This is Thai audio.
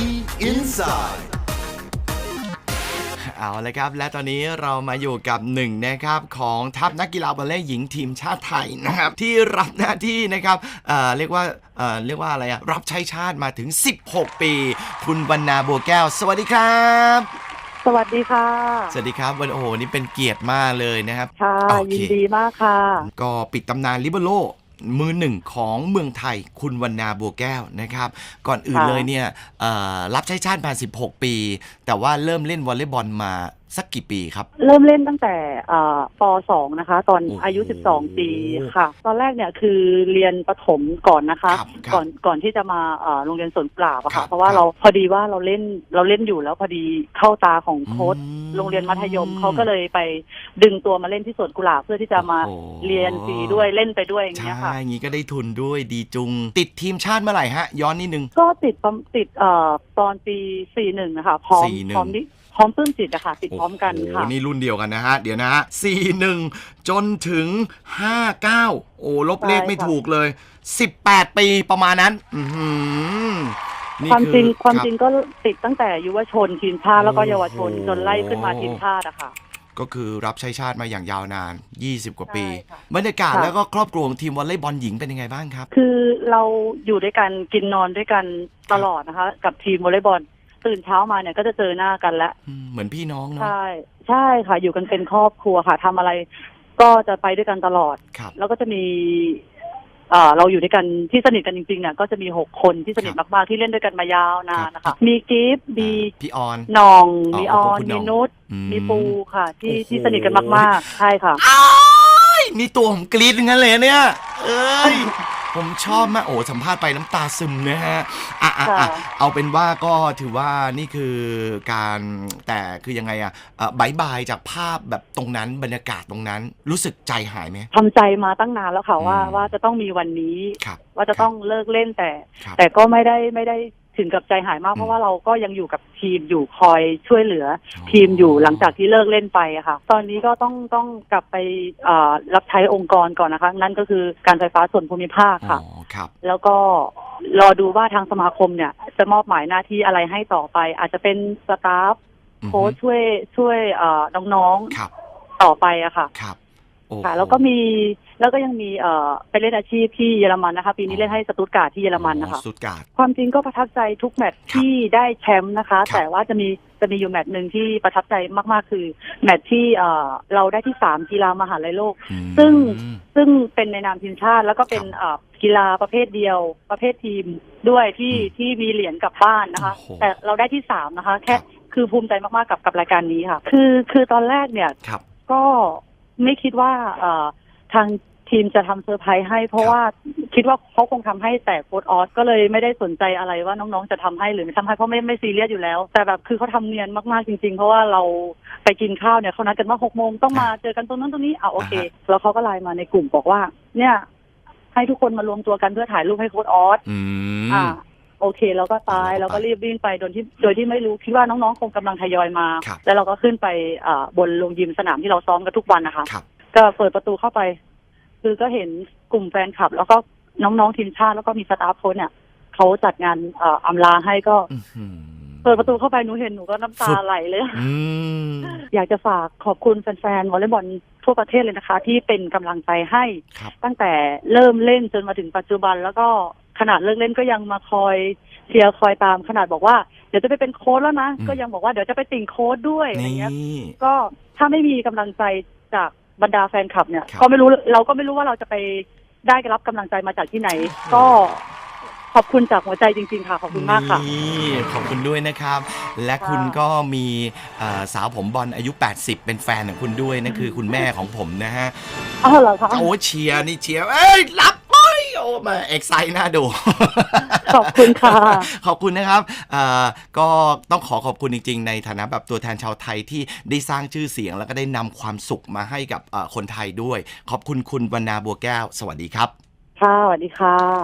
E Inside เอาเลยครับ และตอนนี้เรามาอยู่กับหนึ่งนะครับของทัพนักกีฬาวอลเลย์หญิงทีมชาติไทยนะครับ ที่รับหน้าที่นะครับเอ่อเรียกว่าเอ่อเรียกว่าอะไรอะรับใช้ชาติมาถึง 16 ปี คุณวรรณาบัวแก้ว สวัสดีครับ สวัสดีค่ะ สวัสดีครับวันโอ้โหนี่เป็นเกียรติมากเลยนะครับค่ะ โอเคยินดีมากค่ะ ก็ปิดตำนานลิเบโร มือหนึ่งของเมืองไทยคุณวรรณาบัวแก้วนะครับ ก่อนอื่นค่ะเลยเนี่ยเอ่อรับใช้ชาติมา16 ปี แต่ว่าเริ่มเล่นวอลเลย์บอลมา สักกี่ปีครับ เริ่มเล่นตั้งแต่เอ่อป .2 นะคะ ตอนโอ้โหอายุ 12 ปีค่ะ ตอนแรกเนี่ยคือเรียนประถมก่อนนะคะ ครับครับก่อนก่อนที่จะมาเอ่อโรงเรียนสวนปราบอะครัค่ะ บเพราะว่าครับ เราพอดีว่าเราเล่นเราเล่นอยู่แล้วพอดีเข้าตาของโค้ชอืม โรงเรียนมัธยมเขาก็เลยไปดึงตัวมาเล่นที่สวนกุหลาบเพื่อที่จะมาโอ้โห เรียนฟรีด้วยเล่นไปด้วยอย่างใช่เงี้ยค่ะอย่างนี้ก็ได้ทุนด้วยดีจุง ติดทีมชาติเมื่อไหร่ฮะ ย้อนนิดนึง ก็ติดประติดเอ่อตอนปี 41 นะคะ พร้อม41 พร้อมนี่ พร้อมปลื้มจิตอะค่ะติดพร้อมกันโอ้โหค่ะนี่รุ่นเดียวกันนะฮะ เดี๋ยวนะฮะ41จนถึง59โอ้ลบเลขไม่ใช่ค่ะถูกเลย18ปีประมาณนั้น อือหือนี่ความจริงอความบจริงก็ติดตั้งแต่ยุวชนทีมชาติแล้วก็เยาวชนโอ้โหจนไล่ขึ้นมาทีมชาติอะค่ะก็คือรับใช้ชาติมาอย่างยาวนาน 20 กว่าปีใช่ค่ะบรรยากาศค่ะแล้วก็ครอบครัวของทีมวอลเลย์บอลหญิงเป็นยังไงบ้างครับ คือเราอยู่ด้วยกันกินนอนด้วยกันตลอดนะคะ กับทีมวอลเลย์บอล ตื่นเช้ามาเนี่ยก็จะเจอหน้ากันแล้วอืมเหมือนพี่น้องเนาะใช่ใช่ค่ะ อยู่กันเป็นครอบครัวค่ะทำอะไรก็จะไปด้วยกันตลอดครับแล้วก็จะมีเอ่อเราอยู่ด้วยกันที่สนิทกันจริงๆเนี่ยก็จะมีหกคนที่สนิทมากๆที่เล่นด้วยกันมายาวนานนะคะ มีกิฟต์มีพี่ออนหน้องอ๋อมีออนคุณหน่มีองนุชอืมีปูค่ะ ที่โอ้โหที่สนิทกันมากๆ ใช่ค่ะอ้ายนี่ตัวผมกรี๊ดงั้นเลยเนี่ย เอ้ย ผมชอบมากโอ้สัมภาษณ์ไปน้ำตาซึมนะฮะอะอะอะค่ะเอาเป็นว่าก็ถือว่านี่คือการแต่คือยังไงอะเอ่อบายบายจากภาพแบบตรงนั้นบรรยากาศตรงนั้นรู้สึกใจหายไหมทำใจมาตั้งนานแล้วค่ะว่าอืมว่าจะต้องมีวันนี้ครับว่าจะต้องเลิกเล่นแต่ครับแต่ก็ไม่ได้ไม่ได้ ถึงกับใจหายมากอืมเพราะว่าเราก็ยังอยู่กับทีมอยู่คอยช่วยเหลืออทีมอยู่หลังจากที่เลิกเล่นไปอะค่ะ ตอนนี้ก็ต้องต้องกลับไปเอ่อรับใช้องค์กรก่อนนะคะ นั่นก็คือการไฟฟ้าส่วนภูมิภาคอ๋ค่ะอครับแล้วก็รอดูว่าทางสมาคมเนี่ย จะมอบหมายหน้าที่อะไรให้ต่อไป อาจจะเป็นสตาฟอือฮึโค้ชช่วยช่วยเอ่อน้องครับๆต่อไปอะค่ะ ครับโอ้ค่ะ แล้วก็มีแล้วก็ยังมีเอ่อไปเล่นอาชีพที่เยอรมันนะคะ ปีนี้เล่นให้สตุตการ์ดที่เยอรมันนะคะสุดการ์ดความจริงก็ประทับใจทุกแมตช์ครับที่ได้แชมป์นะคะครับแต่ว่าจะมีจะมีอยู่แมตช์หนึ่งที่ประทับใจมากๆ คือแมตช์ที่เอ่อเราได้ที่สามกีฬามหาลัยโลกอืมซึ่งซึ่งเป็นในนามทีมชาติ แล้วก็เป็นครับเอ่อกีฬาประเภทเดียว ประเภททีมด้วยที่อืมที่มีเหรียญกลับบ้านนะคะโอ้โหแต่เราได้ที่สามนะคะ แค่ครับคือภูมิใจมากๆกับกับรายการนี้ค่ะ คือคือตอนแรกเนี่ยครับก็ ไม่คิดว่าเอ่อทางทีมจะทำเซอร์ไพรส์ให้ เพราะครับว่าคิดว่าเขาคงทำให้แต่โค้ดออสก็เลยไม่ได้สนใจอะไรว่าน้องๆจะทำให้หรือไม่ทำให้เพราะไม่ไม่ซีเรียสอยู่แล้ว แต่แบบคือเขาทำเนียนมากๆจริง ๆ เพราะว่าเราไปกินข้าวเนี่ยเขานัดกันว่าหกโมงต้องมาเจอกันตรงนั้นตรงนี้อะโอเค แล้วเขาก็ไลน์มาในกลุ่มบอกว่า เนี่ย ให้ทุกคนมารวมตัวกันเพื่อถ่ายรูปให้โค้ดออส อืม อ่า โอเคเราก็ตายเราเราก็ก็ไปรีบวิ่งไปโดยที่โดยที่ไม่รู้คิดว่าน้องๆคงกำลังทยอยมาครับแล้วเราก็ขึ้นไปอ่าบนโรงยิมสนามที่เราซ้อมกันทุกวันนะคะครับก็เปิดประตูเข้าไป คือก็เห็นกลุ่มแฟนคลับ แล้วก็น้องๆทีมชาติแล้วก็มีสตาฟโค้ชเนี่ยเขาจัดงานเอ่ออำลาให้ก็อื้อหือเปิดประตูเข้าไปหนูเห็นหนูก็น้ำตาสุดไหลเลยอืมอยากจะฝากขอบคุณแฟนๆวอลเลย์บอลทั่วประเทศเลยนะคะ ที่เป็นกำลังใจให้ครับตั้งแต่เริ่มเล่นจนมาถึงปัจจุบันแล้วก็ ขนาดเลิกเล่นก็ยังมาคอยเชียร์คอยตามขนาดบอกว่าเดี๋ยวจะไปเป็นโค้ชแล้วนะ อืม ก็ยังบอกว่าเดี๋ยวจะไปติ่งโค้ชด้วยอะไรนี่เงี้ยก็ถ้าไม่มีกำลังใจจากบรรดาแฟนคลับเนี่ย ครับ ก็ไม่รู้เราก็ไม่รู้ว่าเราจะไปได้รับกำลังใจมาจากที่ไหน ก็ขอบคุณจากหัวใจจริง ๆ ค่ะ ขอบคุณมากค่ะ นี่ขอบคุณด้วยนะครับ และคุณค่ะก็มีเอ่อสาวผมบอลอายุ 80 เป็นแฟนของคุณด้วยนั่นคือคุณแม่ของผมนะฮะ อ้าวเหรอคะ โอ้เชียร์นี่เชียร์เอ้ยรับไป โอ้มาเอ็กไซน่าดู ขอบคุณค่ะ ขอบคุณนะครับเอ่อก็ต้องขอขอบคุณจริง ๆ ในฐานะแบบตัวแทนชาวไทยที่ได้สร้างชื่อเสียง แล้วก็ได้นำความสุขมาให้กับเอ่อคนไทยด้วย ขอบคุณคุณวรรณาบัวแก้ว สวัสดีครับ ค่ะสวัสดีค่ะ